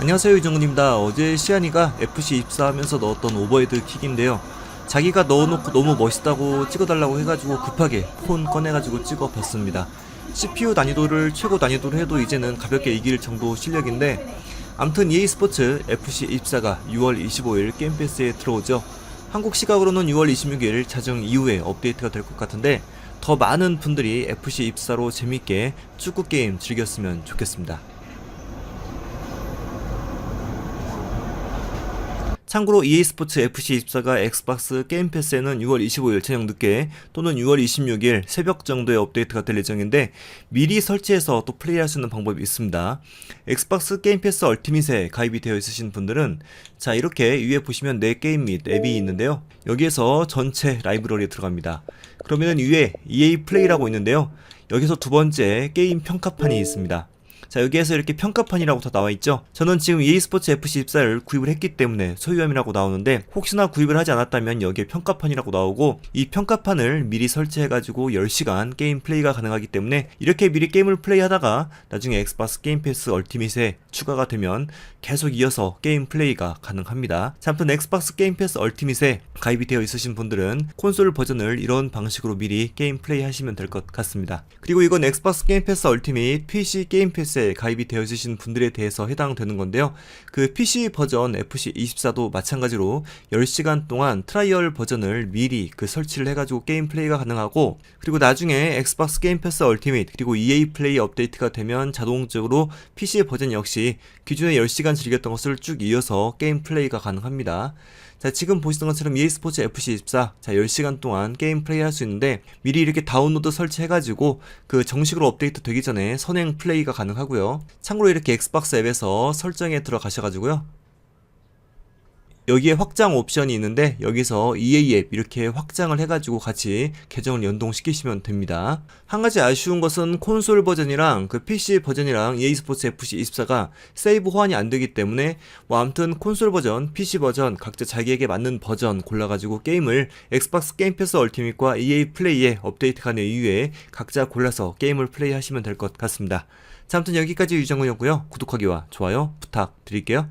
안녕하세요 유정근입니다. 어제 시안이가 FC 입사하면서 넣었던 오버헤드 킥인데요. 자기가 넣어놓고 너무 멋있다고 찍어달라고 해가지고 급하게 폰 꺼내가지고 찍어봤습니다. CPU 난이도를 최고 난이도로 해도 이제는 가볍게 이길 정도 실력인데 암튼 EA 스포츠 FC 입사가 6월 25일 게임 패스에 들어오죠. 한국 시각으로는 6월 26일 자정 이후에 업데이트가 될 것 같은데 더 많은 분들이 FC 입사로 재밌게 축구 게임 즐겼으면 좋겠습니다. 참고로 EA 스포츠 FC24가 엑스박스 게임 패스에는 6월 25일 저녁 늦게 또는 6월 26일 새벽 정도에 업데이트가 될 예정인데 미리 설치해서 또 플레이할 수 있는 방법이 있습니다. 엑스박스 게임 패스 얼티밋에 가입이 되어 있으신 분들은 자 이렇게 위에 보시면 내 게임 및 앱이 있는데요. 여기에서 전체 라이브러리에 들어갑니다. 그러면은 위에 EA 플레이라고 있는데요. 여기서 두 번째 게임 평가판이 있습니다. 자 여기에서 이렇게 평가판이라고 다 나와 있죠? 저는 지금 EA 스포츠 FC14를 구입을 했기 때문에 소유함이라고 나오는데 혹시나 구입을 하지 않았다면 여기에 평가판이라고 나오고 이 평가판을 미리 설치해 가지고 10시간 게임 플레이가 가능하기 때문에 이렇게 미리 게임을 플레이하다가 나중에 엑스박스 게임 패스 얼티밋에 추가가 되면 계속 이어서 게임 플레이가 가능합니다. 자 아무튼 엑스박스 게임 패스 얼티밋에 가입이 되어 있으신 분들은 콘솔 버전을 이런 방식으로 미리 게임 플레이 하시면 될 것 같습니다. 그리고 이건 엑스박스 게임 패스 얼티밋 PC 게임 패스에 가입이 되어 있으신 분들에 대해서 해당되는 건데요. 그 PC 버전 FC24도 마찬가지로 10시간 동안 트라이얼 버전을 미리 그 설치를 해가지고 게임 플레이가 가능하고 그리고 나중에 엑스박스 게임 패스 얼티밋 그리고 EA 플레이 업데이트가 되면 자동적으로 PC 버전 역시 기존에 10시간 즐겼던 것을 쭉 이어서 게임 플레이가 가능합니다. 자, 지금 보시는 것처럼 EA 스포츠 FC24 자, 10시간 동안 게임 플레이 할 수 있는데 미리 이렇게 다운로드 설치해가지고 그 정식으로 업데이트 되기 전에 선행 플레이가 가능하고요. 참고로 이렇게 엑스박스 앱에서 설정에 들어가셔가지고요. 여기에 확장 옵션이 있는데 여기서 EA 앱 이렇게 확장을 해가지고 같이 계정을 연동시키시면 됩니다. 한 가지 아쉬운 것은 콘솔 버전이랑 그 PC 버전이랑 EA 스포츠 FC 24가 세이브 호환이 안 되기 때문에 뭐 아무튼 콘솔 버전, PC 버전 각자 자기에게 맞는 버전 골라가지고 게임을 엑스박스 게임 패스 얼티밋과 EA 플레이에 업데이트가 된 이후에 각자 골라서 게임을 플레이하시면 될 것 같습니다. 자, 아무튼 여기까지 유정근이었고요. 구독하기와 좋아요 부탁드릴게요.